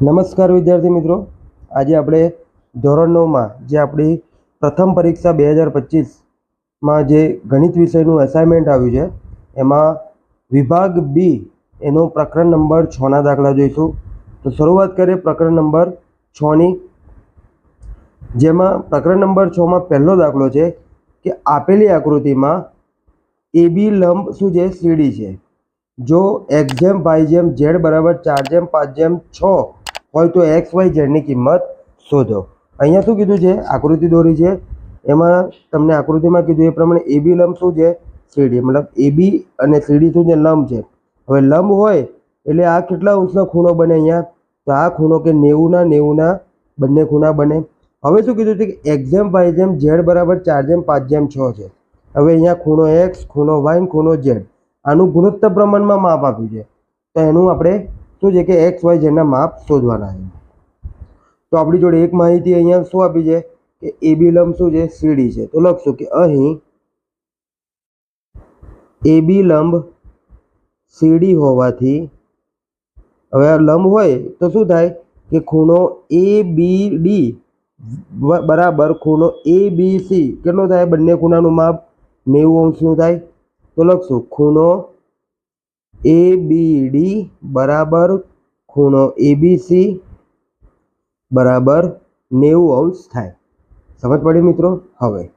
નમસ્કાર વિદ્યાર્થી મિત્રો. આજે આપણે ધોરણ નવમાં જે આપણી પ્રથમ પરીક્ષા બે હજાર પચીસમાં જે ગણિત વિષયનું એસાઇનમેન્ટ આવ્યું છે, એમાં વિભાગ બી એનો પ્રકરણ નંબર છના દાખલા જોઈશું. તો શરૂઆત કરીએ પ્રકરણ નંબર છની જેમાં પ્રકરણ નંબર છમાં પહેલો દાખલો છે કે આપેલી આકૃતિમાં એ બી લંબ શું છે? સીડી છે. જો એક્સ જેમ વાય જેમ ઝેડ બરાબર ચાર જેમ પાંચ જેમ છ હોય તો એક્સ વાય ઝેડની કિંમત શોધો. અહીંયા શું કીધું છે? આકૃતિ દોરી છે. એમાં તમને આકૃતિમાં કીધું એ પ્રમાણે એ બી લંબ શું છે? સીડી મતલબ એ બી અને સીડી શું છે? લંબ છે. હવે લંબ હોય એટલે આ કેટલા અંશનો ખૂણો બને અહીંયા? તો આ ખૂણો કે નેવુંના નેવુંના બંને ખૂણા બને. હવે શું કીધું છે કે એક્ઝેમ વાય જેમ ઝેડ બરાબર ચાર જેમ, પાંચ જેમ, છ છે. હવે અહીંયા ખૂણો એક્સ ખૂણો વાય ખૂણો ઝેડ આનું ગુણોત્તર પ્રમાણમાં માપ આપ્યું છે. તો એનું આપણે શું છે કે એક્સ વાય જેના માપ શોધવાના છે. તો આપણી જોડે એક માહિતી અહીંયા શું આપી છે? કે એ બી લંબ શું છે? સીડી છે. તો લખશું કે અહીં એ બી લંબ સીડી હોવાથી હવે આ લંબ હોય તો શું થાય? કે ખૂણો એ બી ડી બરાબર ખૂણો એ બી સી કેટલો થાય? બંને ખૂણાનું માપ નેવું અંશનું થાય. તો લખશું, ખૂણો એ બી ડી બરાબર ખૂણો એ બી સી બરાબર નેવું અંશ થાય. સમજ પડી મિત્રો? હવે.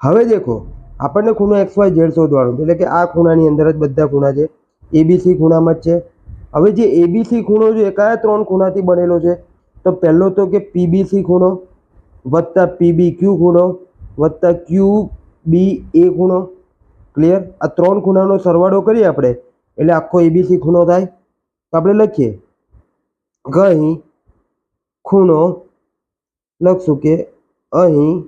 હવે દેખો, આપણને ખૂણો એક્સ વાય ઝેડ શોધવાનો એટલે કે આ ખૂણાની અંદર જ બધા ખૂણા છે. એબીસી ખૂણામાં જ છે. હવે જે એબીસી ખૂણો છે કયા ત્રણ ખૂણાથી બનેલો છે. તો પહેલો તો કે પીબીસી ખૂણો વત્તા પીબી ક્યુ ખૂણો વત્તા ક્યુ બી એ ખૂણો. ક્લિયર આ ત્રણ ખૂણાનો સરવાળો કરીએ આપણે. એટલે આખો એબીસી ખૂણો થાય. તો આપણે લખીએ. અહીં ખૂણો લખશું કે અહીં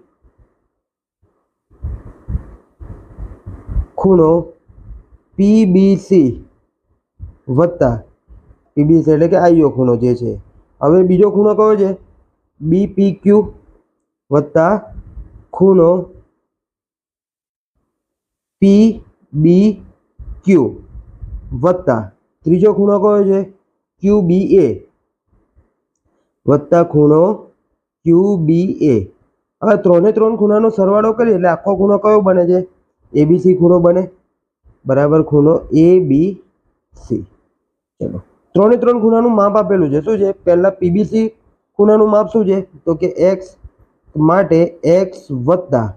ખૂણો પીબીસી વત્તા પીબીસી એટલે કે આઈઓ ખૂણો જે છે. હવે બીજો ખૂણો કયો છે? બીપી ક્યુ વત્તા ખૂણો પી બી ક્યુ વત્તા. ત્રીજો ખૂણો કયો છે? Q B A. વત્તા ખૂણો ક્યુ બી એ. હવે ત્રણે ત્રણ ખૂણાનો સરવાળો કરીએ એટલે આખો ખૂણો કયો બને છે? એબીસી ખૂણો બને. બરાબર ખૂણો એ બી સી ચલો. ત્રણે ત્રણ ખૂણાનું માપ આપેલું છે. શું છે? પહેલાં પીબીસી ખૂણાનું માપ શું છે? તો કે એક્સ માટે એક્સ વત્તા.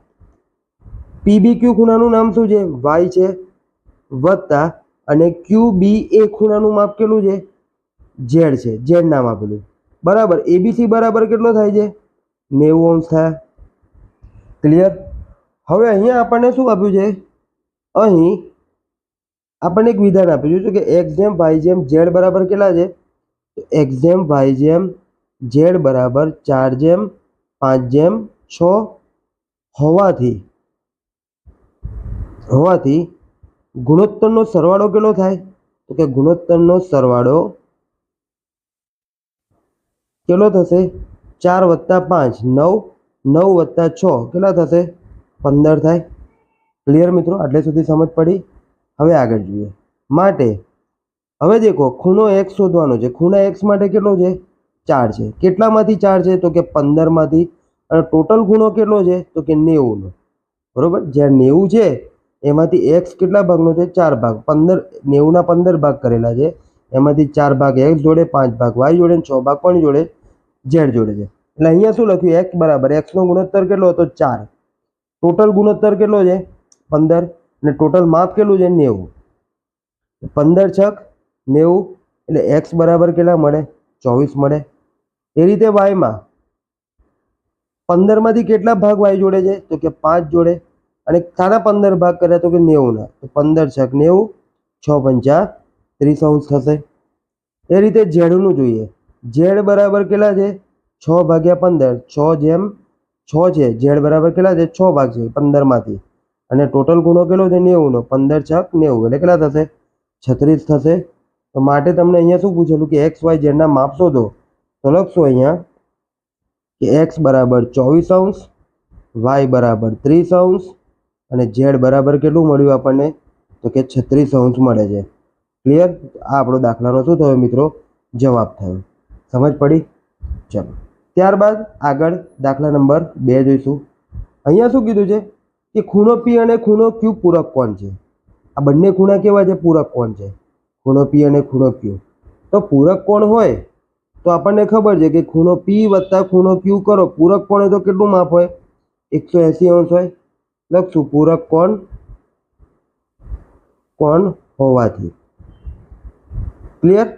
પીબી ક્યુ ખૂણાનું નામ શું છે? વાય છે. વત્તા અને ક્યુ બી એ ખૂણાનું માપ કેટલું છે? ઝેડ છે. ઝેડ નામ આપેલું. બરાબર. એબીસી બરાબર કેટલો થાય છે? નેવું અંશ થાય. ક્લિયર હવે અહીંયા આપણને શું આપ્યું છે? અહીં આપણને એક વિધાન આપ્યું છે કે એક્સ જેમ વાય જેમ ઝેડ બરાબર કેટલા છે? એક્સ જેમ વાય જેમ ઝેડ બરાબર ચાર જેમ પાંચ જેમ છ હોવાથી હોવાથી ગુણોત્તરનો સરવાળો કેટલો થાય? તો કે ગુણોત્તરનો સરવાળો કેટલો થશે? ચાર વત્તા પાંચ, નવ નવ વત્તા છ, કેટલા થશે? પંદર થાય. ક્લિયર મિત્રો? આટલે સુધી સમજ પડી? હવે આગળ જોઈએ. માટે હવે દેખો, ખૂણો એક્સ શોધવાનો છે. ખૂણા એક્સ માટે કેટલો છે? ચાર છે. કેટલામાંથી ચાર છે? તો કે પંદરમાંથી. અને ટોટલ ખૂણો કેટલો છે? તો કે નેવુંનો. બરાબર? જ્યાં નેવું છે એમાંથી એક્સ કેટલા ભાગનો છે? ચાર ભાગ. પંદર, નેવુંના પંદર ભાગ કરેલા છે. એમાંથી ચાર ભાગ એક્સ જોડે, પાંચ ભાગ વાય જોડે છ ભાગ કોની જોડે ઝેડ જોડે છે. એટલે અહીંયા શું લખ્યું? એક્સ બરાબર. એક્સનો ગુણોત્તર કેટલો હતો? ચાર. ટોટલ ગુણોત્તર કેટલો છે? પંદર. અને ટોટલ માપ કેટલું છે? નેવું. પંદર છક નેવું. એટલે એક્સ બરાબર કેટલા મળે? ચોવીસ મળે. એ રીતે વાયમાં પંદરમાંથી કેટલા ભાગ વાય જોડે છે? તો કે પાંચ જોડે. અને સારા પંદર ભાગ કર્યા તો કે નેવુંના તો પંદર છક નેવું, છ પંચા, ત્રીસ અંશ થશે. એ રીતે ઝેડનું જોઈએ. ઝેડ બરાબર કેટલા છે? છ ભાગ્યા પંદર. છ જેમ છ છે. ઝેડ બરાબર કેટલા છે? છ ભાગ છે. પંદરમાંથી. અને ટોટલ ગુણો કેટલો છે? નેવુંનો. પંદર છક નેવું. એટલે કેટલા થશે? છત્રીસ થશે. તો માટે તમને અહીંયા શું પૂછેલું કે એક્સ, વાય ઝેડના માપ શોધો. તો લખશો અહીંયા કે એક્સ બરાબર ચોવીસ અંશ, વાય બરાબર ત્રીસ અંશ અને ઝેડ બરાબર કેટલું મળ્યું આપણને? તો કે છત્રીસ અંશ મળે છે. ક્લિયર આ આપણો દાખલાનો શું થયો મિત્રો? જવાબ થયો. સમજ પડી? ચલો. ત્યારબાદ આગળ દાખલા નંબર બે જોઈશું. અહીંયા શું કીધું છે? કે ખૂણો પી અને ખૂણો ક્યુ પૂરક કોણ છે? આ બંને ખૂણા કેવા છે? પૂરક કોણ છે? ખૂણો પી અને ખૂણો ક્યુ તો પૂરક કોણ હોય? તો આપણને ખબર છે કે ખૂણો પી વત્તા ખૂણો ક્યુ કરો. પૂરક કોણ હોય તો કેટલું માપ હોય? એકસો એંસી અંશ હોય. લખશું પૂરક કોણ? કોણ હોવાથી. ક્લિયર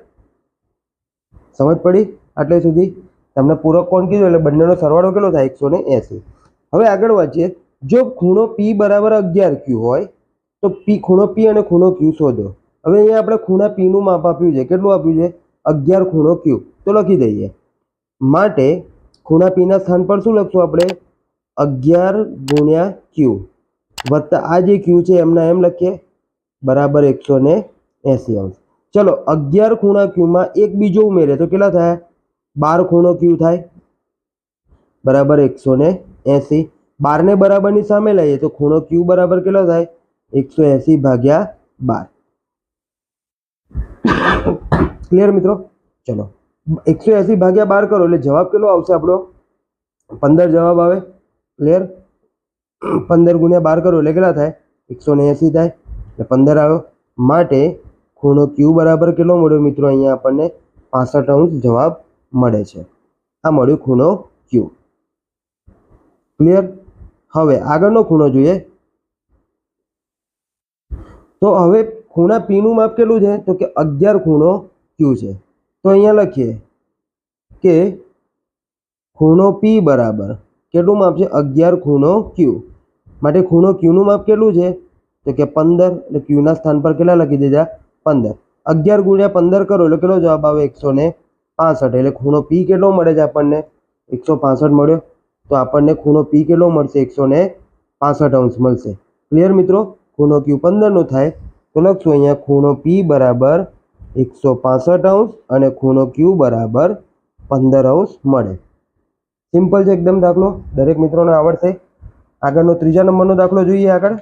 સમજ પડી? આટલે સુધી તમને પૂરક કોણ કીધું એટલે બંનેનો સરવાળો કેટલો થાય? એકસો ને એંસી. હવે આગળ વાંચીએ. જો ખૂણો પી બરાબર અગિયાર ક્યુ હોય, તો પી ખૂણો પી અને ખૂણો ક્યુ શોધો. હવે અહીંયા આપણે ખૂણા પીનું માપ આપ્યું છે. કેટલું આપ્યું છે? અગિયાર ખૂણો ક્યુ તો લખી દઈએ. માટે ખૂણા પીના સ્થાન પર શું લખશું આપણે? અગિયાર ગુણ્યા ક્યુ વત્તા આ જે ક્યુ છે, એમના એમ લખીએ. બરાબર એકસો ને એંસી અંશ. ચલો, અગિયાર ખૂણા ક્યુમાં એક બીજો ઉમેરે તો કેટલા થાય? બાર ખૂણો ક્યુ થાય. બરાબર એકસો ને એંસી. બારને બરાબરની સામે લઈએ તો ખૂણો ક્યુ બરાબર કેટલો થાય? એકસો એંસી ભાગ્યા બાર. ક્લિયર મિત્રો? ચલો. એકસો એંસી ભાગ્યા બાર કરો એટલે જવાબ કેટલો આવશે આપણો? પંદર જવાબ આવે. ક્લિયર પંદર ગુણ્યા બાર કરો એટલે કેટલા થાય? એકસો ને એંસી થાય. એટલે પંદર આવ્યો. માટે ખૂણો ક્યુ બરાબર કેટલો મળ્યો મિત્રો? અહીંયા આપણને પાસઠ અંશ જવાબ મળે છે. આ મળ્યું ખૂણો ક્યુ ક્લિયર હવે આગળનો ખૂણો જોઈએ. તો હવે ખૂણા પીનું માપ કેટલું છે? તો કે અગિયાર ખૂણો ક્યુ છે. તો અહીંયા લખીએ કે ખૂણો પી બરાબર. કેટલું માપ છે? અગિયાર ખૂણો ક્યુ માટે ખૂણો ક્યુનું માપ કેટલું છે? તો કે પંદર, એટલે ક્યુના સ્થાન પર કેટલા લખી દીધા પંદર. અગિયાર ગુણ્યા પંદર કરો એટલે કેટલો જવાબ આવે? એકસો ને પાસઠ. એટલે ખૂણો પી કેટલો મળે છે આપણને? એકસો પાસઠ મળ્યો. તો આપણને ખૂણો પી કેટલો મળશે? એકસો ને પાસઠ અંશ મળશે. ક્લિયર મિત્રો? ખૂણો ક્યુ પંદરનો થાય તો લખશું અહીંયા ખૂણો પી બરાબર એકસો પાસઠ અંશ અને ખૂણો ક્યુ બરાબર પંદર અંશ મળે. સિમ્પલ છે, એકદમ દાખલો. દરેક મિત્રોને આવડશે. આગળનો ત્રીજા નંબરનો દાખલો જોઈએ આગળ.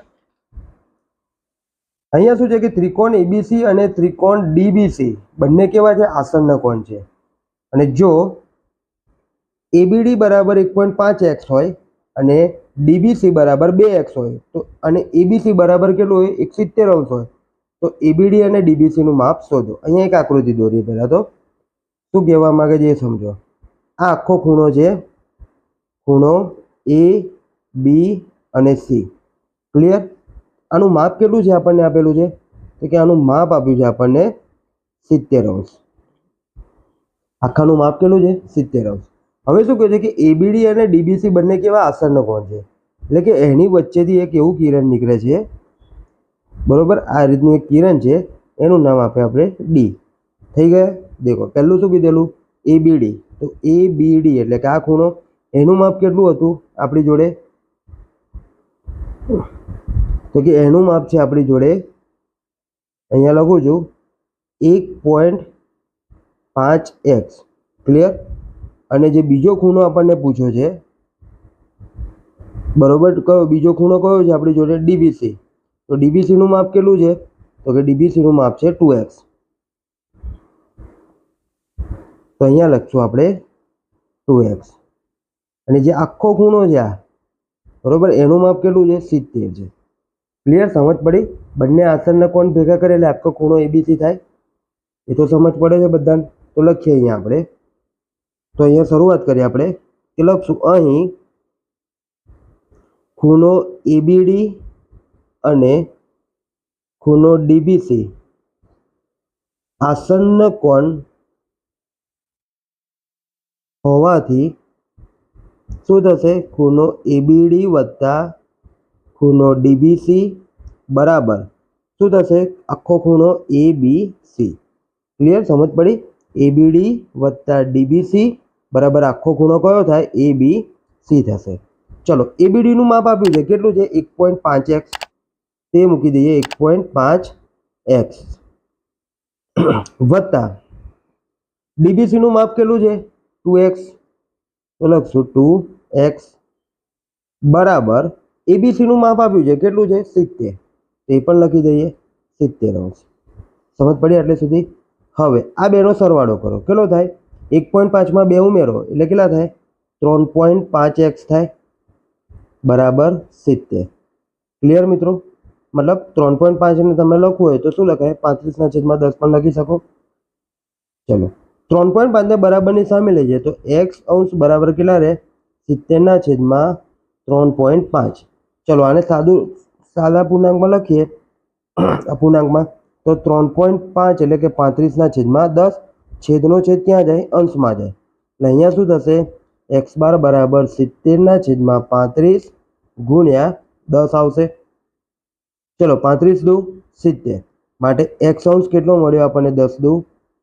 અહીંયા શું છે કે ત્રિકોણ એબીસી અને ત્રિકોણ ડીબીસી બંને કેવા છે? આસન્ન કોણ છે? અને જો એબીડી બરાબર એક પોઈન્ટ પાંચ એક્સ હોય અને ડીબીસી બરાબર બે એક્સ હોય, તો અને એબીસી બરાબર કેટલું હોય? એક સિત્તેર અંશ હોય. તો એબીડી અને ડીબીસીનું માપ શોધો. અહીંયા એક આકૃતિ દોરીએ પહેલાં તો. શું કહેવા માંગે છે એ સમજો. આ આખો ખૂણો છે. ખૂણો એ બી અને સી. ક્લિયર આનું માપ કેટલું છે આપણને આપેલું છે? તો કે આનું માપ આપ્યું છે આપણને સિત્તેર અંશ. આખાનું માપ કેટલું છે? સિત્તેર અંશ. હવે શું કહે છે કે એબીડી અને ડીબીસી બંને કેવા આસન્ન કોણ છે? એટલે કે એની વચ્ચેથી એક એવું કિરણ નીકળે છે. બરોબર? આ રીતનું એક કિરણ છે. એનું નામ આપે આપણે ડી થઈ ગયા? દેખો, પહેલું શું કીધેલું? એબીડી બીડી તો એ બીડી એટલે કે આ ખૂણો. એનું માપ કેટલું હતું આપણી જોડે? તો કે એનું માપ છે આપણી જોડે. અહીંયા લખું છું. એક પોઈન્ટ પાંચ એક્સ ક્લિયર અને જે બીજો ખૂણો આપણને પૂછ્યો છે, બરોબર, કયો? બીજો ખૂણો કયો છે આપણી જોડે? ડીબીસી તો ડીબીસીનું માપ કેટલું છે? તો કે ડીબીસીનું માપ છે ટુ એક્સ તો અહીંયા લખશું આપણે ટુ એક્સ અને જે આખો ખૂણો છે આ બરોબર? એનું માપ કેટલું છે? સિત્તેર છે. ક્લિયર સમજ પડી? બંને આસનને કોણ ભેગા કરે એટલે આખો ખૂણો એબીસી થાય? એ તો સમજ પડે છે બધાને. તો લખીએ અહીંયા આપણે. તો અહીંયા શરૂઆત કરીએ આપણે. કે લખશું, અહીં ખૂણો એબીડી અને ખૂણો ડીબીસી આસન્ન કોણ હોવાથી શું થશે? ખૂણો એબીડી વત્તા ખૂણો ડીબીસી બરાબર. શું થશે? આખો ખૂણો એ બી સી ક્લિયર સમજ પડી? એબીડી વત્તા ડીબીસી બરાબર આખો ખૂણો કયો થાય? એ બી સી થશે. ચલો એબીડીનું માપ આપ્યું છે. કેટલું છે? એક પોઈન્ટ પાંચ એક્સ તે મૂકી દઈએ. એક પોઈન્ટ પાંચ એક્સ વત્તા ડીબીસીનું માપ કેટલું છે? ટુ એક્સ તો લખશું ટુ એક્સ બરાબર. એબીસીનું માપ આપ્યું છે. કેટલું છે? સિત્તેર. તે પણ લખી દઈએ. સિત્તેર અંશ. સમજ પડી એટલે સુધી? હવે આ બેનો સરવાળો કરો. કેટલો થાય? એક પોઈન્ટ પાંચમાં બે ઉમેરો. એટલે કેટલા થાય? ત્રણ પોઈન્ટ પાંચ એક્સ થાય. બરાબર સિત્તેર. ક્લિયર મિત્રો? મતલબ ત્રણ પોઈન્ટ પાંચને તમે લખવું હોય તો શું લખાય? પાંત્રીસના છેદમાં દસ પણ લખી શકો. ચલો. ત્રણ પોઈન્ટ પાંચને બરાબરની સામે લઈ જાય તો એક્સ અંશ બરાબર કેટલા રહે? સિત્તેરના છેદમાં ત્રણ પોઈન્ટ પાંચ. ચલો આને સાદું, સાદા પૂર્ણાંકમાં લખીએ. આ પૂર્ણાંકમાં તો ત્રણ પોઈન્ટ પાંચ એટલે કે પાંત્રીસના છેદમાં દસ. છેદનો છેદ ક્યાં જાય? અંશમાં જાય. એટલે અહીંયા શું થશે? એક્સ બાર બરાબર સિત્તેરના છેદમાં પાંત્રીસ ગુણ્યા દસ આવશે. ચલો પાંત્રીસ દુ સિત્તેર. માટે એક્સ અંશ કેટલો મળ્યો? આપણને દસ દુ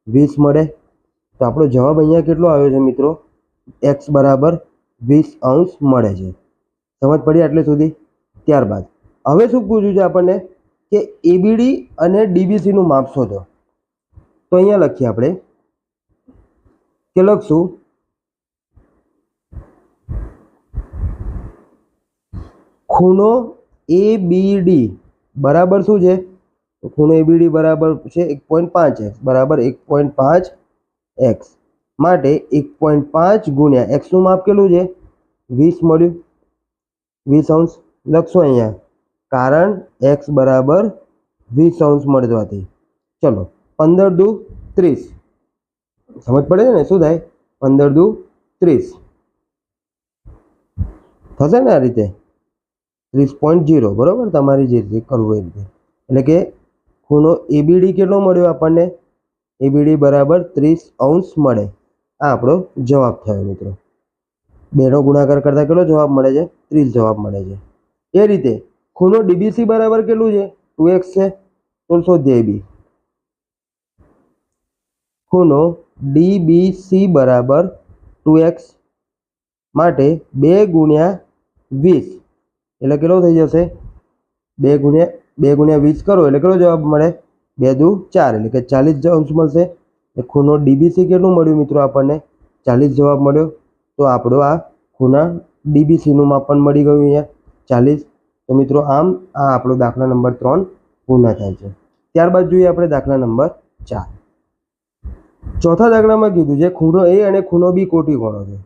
વીસ મળે. તો આપણો જવાબ અહીંયા કેટલો આવ્યો છે મિત્રો? એક્સ બરાબર વીસ અંશ મળે છે. સમજ પડી આટલે સુધી? ત્યારબાદ. હવે શું પૂછ્યું છે આપણને? કે એબીડી અને ડીબીસીનું માપ શોધો તો અહીંયા લખીએ આપણે. કે લખશું? ખૂણો એ બી ડી બરાબર શું છે? ખૂણો એ બી ડી બરાબર છે એક પોઈન્ટ પાંચ એક્સ બરાબર એક પોઈન્ટ પાંચ એક્સ માટે એક પોઈન્ટ પાંચ ગુણ્યા એક્સનું માપ કેટલું છે? વીસ મળ્યું. વીસ અંશ લખશો અહીંયા. કારણ એક્સ બરાબર વીસ અંશ મળવાથી. ચલો, પંદર દુ ત્રીસ. સમજ પડે છે ને? શું થાય? પંદર દુ ત્રીસ. થશે ને આ રીતે? ત્રીસ પોઈન્ટ જીરો બરાબર? તમારી જે રીતે કરવું એ રીતે. એટલે કે ખૂણો એબીડી કેટલો મળ્યો આપણને? એબીડી બરાબર ત્રીસ અંશ મળે. આ આપણો જવાબ થયો મિત્રો. બેનો ગુણાકાર કરતાં કેટલો જવાબ મળે છે? ત્રીસ જવાબ મળે છે. એ રીતે ખૂણો ડીબીસી બરાબર કેટલું છે? ટુ એક્સ છે. તો શોધીએ બી ખૂણો ડીબીસી બરાબર ટુ એક્સ માટે બે ગુણ્યા વીસ. એટલે કેટલો થઈ જશે? બે ગુણ્યા બે ગુણ્યા વીસ કરો એટલે કેટલો જવાબ મળે? બે દુ ચાર, એટલે કે ચાલીસ અંશ મળશે. એ ખૂણો ડીબીસી કેટલું મળ્યું મિત્રો આપણને? ચાલીસ જવાબ મળ્યો. તો આપણો આ ખૂણા ડીબીસીનું માપ પણ મળી ગયું અહીંયા. ચાલીસ. તો મિત્રો આમ આ આપણો દાખલા નંબર ત્રણ પૂર્ણ થાય છે. ત્યારબાદ જોઈએ આપણે દાખલા નંબર ચાર. ચોથા દાખલામાં કીધું છે ખૂણો એ અને ખૂણો બી કોટી કોણો છે.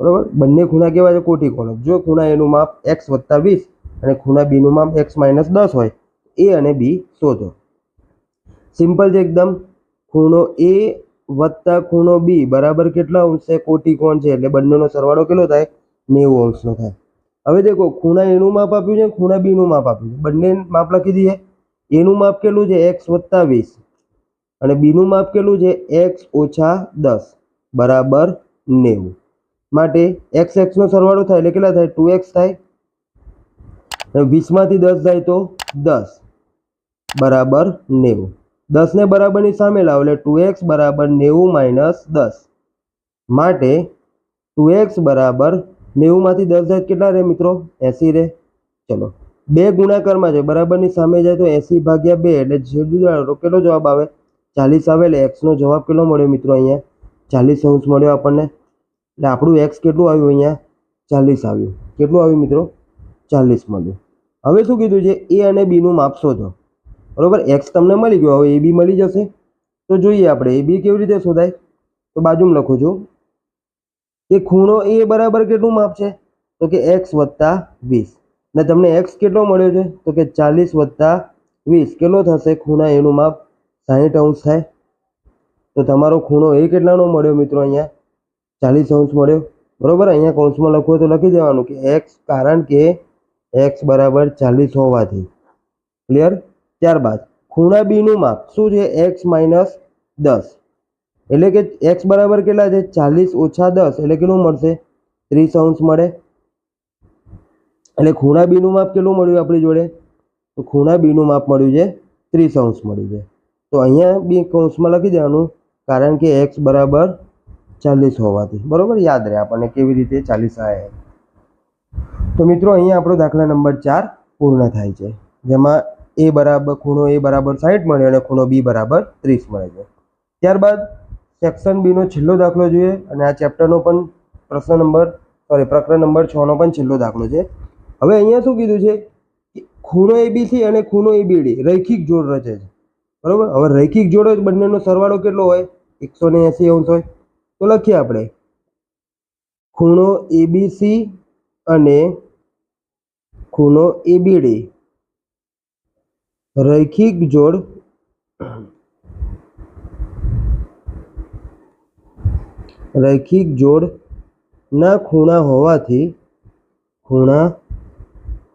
બરાબર? બંને ખૂણા કેવા છે? કોટી કોણો જો ખૂણા એનું માપ એક્સ વત્તા વીસ અને ખૂણા બીનું માપ એક્સ માઇનસ દસ હોય, એ અને બી શોધો. સિમ્પલ છે એકદમ. ખૂણો એ વત્તા ખૂણો બી બરાબર કેટલા અંશ છે કોટી કોણ છે? એટલે બંનેનો સરવાળો કેટલો થાય? નેવું અંશનો થાય. હવે દેખો, ખૂણા એનું માપ આપ્યું છે ખૂણા બીનું માપ આપ્યું છે. બંને માપ લખી દઈએ. એનું માપ કેટલું છે? એક્સ વત્તા વીસ. અને બીનું માપ કેટલું છે? એક્સ ઓછા દસ. બરાબર નેવું. માટે એક્સ એક્સનો સરવાળો થાય એટલે કેટલા થાય? ટુ એક્સ થાય. વીસમાંથી દસ જાય તો દસ. બરાબર નેવું. દસને બરાબરની સામે લાવો એટલે ટુ એક્સ બરાબર નેવું માઇનસ દસ. માટે ટુ એક્સ બરાબર નેવુંમાંથી દસ જાય કેટલા રહે મિત્રો? એંસી રહે. ચલો. બે ગુણાકારમાં છે. બરાબરની સામે જાય તો એંસી ભાગ્યા બે એટલે જાણો કેટલો જવાબ આવે? ચાલીસ આવે એટલે એક્સનો જવાબ કેટલો મળ્યો મિત્રો અહીંયા? ચાલીસ અંશ મળ્યો આપણને. એટલે આપણું એક્સ કેટલું આવ્યું અહીંયા? ચાલીસ આવ્યું. કેટલું આવ્યું મિત્રો? ચાલીસ મળ્યું. હવે શું કીધું છે? એ અને બીનું માપ શોધો. બરોબર? એક્સ તમને મળી ગયો. હવે એ બી મળી જશે. તો જોઈએ આપણે એ બી કેવી રીતે શોધાય? તો બાજુમાં લખું છું. કે ખૂણો એ બરાબર કેટલું માપ છે? તો કે એક્સ વત્તા વીસ. ને તમને એક્સ કેટલો મળ્યો છે? તો કે ચાલીસ વત્તા વીસ. કેટલો થશે? ખૂણા એનું માપ સાહીઠ અંશ થાય. તો તમારો ખૂણો એ કેટલાનો મળ્યો મિત્રો અહીંયા? ચાલીસ અંશ મળ્યો. બરાબર? અહીંયા કૌંસમાં લખવું તો લખી દેવાનું કે એક્સ કારણ કે એક્સ બરાબર ચાલીસ હોવાથી. ક્લિયર ત્યારબાદ ખૂણા બીનું માપ શું છે? એક્સ માઇનસ દસ. એટલે કે એક્સ બરાબર કેટલા છે? ચાલીસ ઓછા દસ. એટલે કેટલું મળશે? ત્રીસ અંશ મળે. એટલે ખૂણા બીનું માપ કેટલું મળ્યું આપણી જોડે? તો ખૂણા બીનું માપ મળ્યું છે ત્રીસ અંશ મળ્યું છે. તો અહીંયા બી કૌંસમાં લખી દેવાનું, કારણ કે એક્સ બરાબર ચાલીસ હોવાથી. બરાબર? યાદ રહે આપણને કેવી રીતે ચાલીસ આવે તો મિત્રો, અહીંયા આપણો દાખલા નંબર ચાર પૂર્ણ થાય છે. જેમાં એ બરાબર ખૂણો એ બરાબર સાઠ મળે અને ખૂણો બી બરાબર ત્રીસ મળે છે. ત્યારબાદ સેક્શન બીનો છેલ્લો દાખલો જોઈએ અને આ ચેપ્ટરનો પણ પ્રશ્ન નંબર સોરી પ્રકરણ નંબર છનો પણ છેલ્લો દાખલો છે. હવે અહીંયા શું કીધું છે કે ખૂણો એબીસી અને ખૂણો એબીડી રૈખિક જોડ રચે છે. બરાબર? હવે રૈખિક જોડો બંનેનો સરવાળો કેટલો હોય? એકસો ને એંસી અંશ હોય. તો તો લખીએ આપણે. ખૂણો એબીસી અને ખૂણો એબીડી રૈખિક જોડ રૈખિક જોડના ખૂણા હોવાથી ખૂણા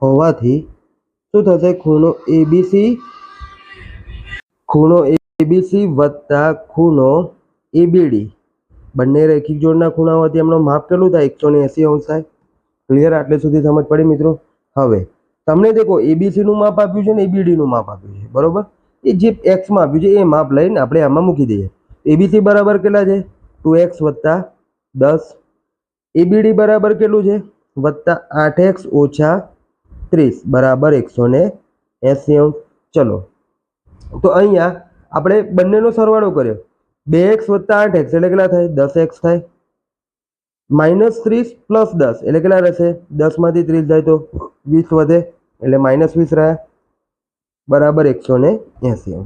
હોવાથી શું થશે? ખૂણો એબીસી ખૂણો એબીસી વત્તા ખૂણો એબીડી બંને રૈખિક જોડના ખૂણા હોવાથી એમનો માપ કેટલું થાય? એકસો ને એંસી અંશ થાય. ક્લિયર આટલે સુધી સમજ પડી મિત્રો? હવે તમને દેખો એબીસીનું માપ આપ્યું છે ને એબીડીનું માપ આપ્યું છે, બરોબર? એ જે એક્સમાં આપ્યું છે, એ માપ લઈને આપણે આમાં મૂકી દઈએ. એબીસી બરાબર કેટલા છે? ટુ એક્સ વત્તા દસ. એબીડી બરાબર કેટલું છે? વત્તા આઠ એક્સ ઓછા ત્રીસ, બરાબર એકસો ને એંસી અંશ ચલો. તો અહીંયા આપણે બંનેનો સરવાળો કર્યો. બે એક્સ વત્તા આઠ એક્સ એટલે કેટલા થાય? દસ એક્સ થાય. માઇનસ ત્રીસ પ્લસ દસ એટલે કેટલા રહેશે? દસમાંથી ત્રીસ જાય તો વીસ વધે. એટલે માઇનસ વીસ રહ્યા બરાબર એકસો ને એંસી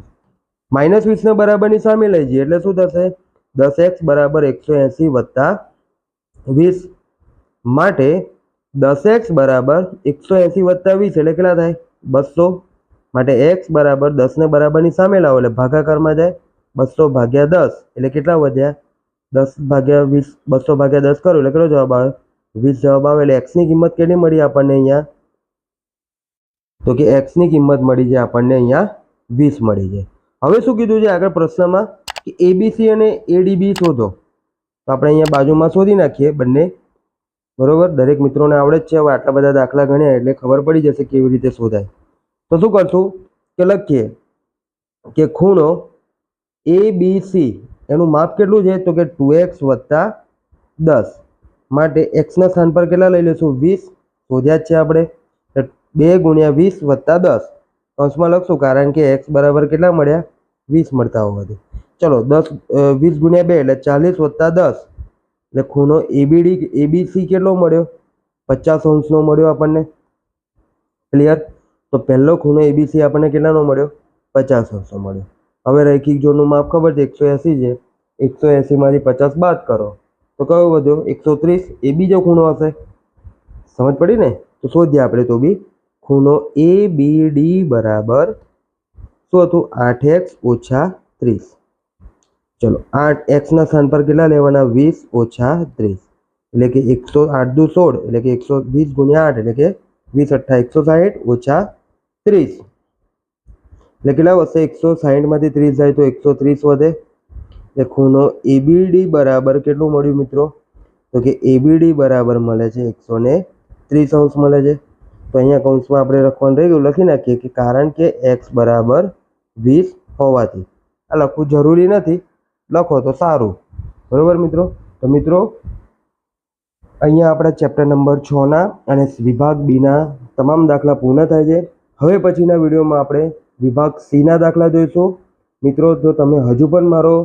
માઇનસ વીસને બરાબરની સામે લઈ જઈએ. એટલે શું થશે? દસ એક્સ બરાબર એકસો એંસી વત્તા વીસ. માટે દસ એક્સ બરાબર એકસો એંસી વત્તા વીસ એટલે કેટલા થાય? બસો. માટે એક્સ બરાબર દસને બરાબરની સામે લાવો એટલે ભાગાકારમાં જાય બસો ભાગ્યા દસ. એટલે કેટલા વધ્યા? દસ ભાગ્યા વીસ. બસો ભાગ્યા દસ કરો એટલે કેટલો જવાબ આવે? વીસ જવાબ આવે એટલે એક્સની કિંમત કેટલી મળી આપણને અહીંયા? તો કે એક્સની કિંમત મળી છે આપણને અહીંયા વીસ મળી છે હવે શું કીધું છે આગળ પ્રશ્નમાં? કે એબીસી અને એડીબી શોધો. તો આપણે અહીંયા બાજુમાં શોધી નાખીએ બંને. બરોબર? દરેક મિત્રોને આવડે જ છે. હવે આટલા બધા દાખલા ગણ્યા એટલે ખબર પડી જશે કેવી રીતે શોધાય. તો શું કરશું? કે લખીએ કે ખૂણો એ બી સી એનું માપ કેટલું છે? તો કે ટુ એક્સ વત્તા દસ. માટે એક્સના સ્થાન પર કેટલા લઈ લઈશું વીસ. શોધ્યા જ છે આપણે. બે ગુણ્યા વીસ વત્તા દસ. અંશમાં લખશું કારણ કે એક્સ બરાબર કેટલા મળ્યા? વીસ મળતા હોવાથી. ચલો, દસ વીસ ગુણ્યા બે એટલે ચાલીસ વત્તા દસ. એટલે ખૂણો એબીડી, એબીસી કેટલો મળ્યો? પચાસ અંશનો મળ્યો આપણને. ક્લિયર? તો પહેલો ખૂણો એબીસી આપણને કેટલાનો મળ્યો? પચાસ અંશનો મળ્યો. હવે રૈખિક જોડનું માપ ખબર છે? એકસો એંસી છે. એકસો એંસીમાંથી પચાસ બાદ કરો. તો કયો વધ્યો? એકસો ત્રીસ. એ બીજો ખૂણો હશે. સમજ પડી ને? તો શોધીએ આપણે તો બી. ખૂણો એ બી ડી બરાબર શું હતું આઠ એક્સ ઓછા ત્રીસ. ચલો, આઠ એક્સના સ્થાન પર કેટલા લેવાના? વીસ ઓછા ત્રીસ. એટલે કે એકસો આઠ દુ સોળ, એટલે કે એકસો વીસ ગુણ્યા આઠ, એટલે કે વીસ અઠ્ઠા એકસો સાહીઠ ઓછા ત્રીસ. એટલે કેટલા વધશે? એકસો સાહીઠમાંથી ત્રીસ જાય તો એકસો ત્રીસ વધે. એટલે ખૂણો એબીડી બરાબર કેટલું મળ્યું મિત્રો? તો કે એબીડી બરાબર મળે છે એકસો ત્રીસ અંશ મળે છે. તો અહીંયા કૌંસમાં આપણે લખવાનું રહી ગયું. લખી નાખીએ કે કારણ કે એક્સ બરાબર વીસ હોવાથી. આ લખવું જરૂરી નથી. લખો તો સારું. બરાબર મિત્રો? તો મિત્રો, અહીંયા આપણા ચેપ્ટર નંબર છના અને વિભાગ બીના તમામ દાખલા પૂર્ણ થાય છે. હવે પછીના વિડીયોમાં આપણે વિભાગ સીના દાખલા જોઈશું. મિત્રો, જો તમે હજુ પણ મારો,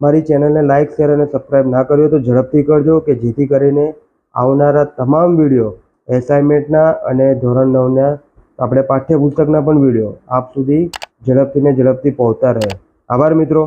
મારી ચેનલને લાઇક શેર અને સબસ્ક્રાઈબ ના કર્યો તો ઝડપથી કરજો કે જેથી કરીને આવનારા તમામ વીડિયો એસાઇનમેન્ટના અને ધોરણ નવના આપણે પાઠ્યપુસ્તકના પણ વીડિયો આપ સુધી ઝડપથી ને ઝડપથી પહોંચતા રહે. આભાર મિત્રો.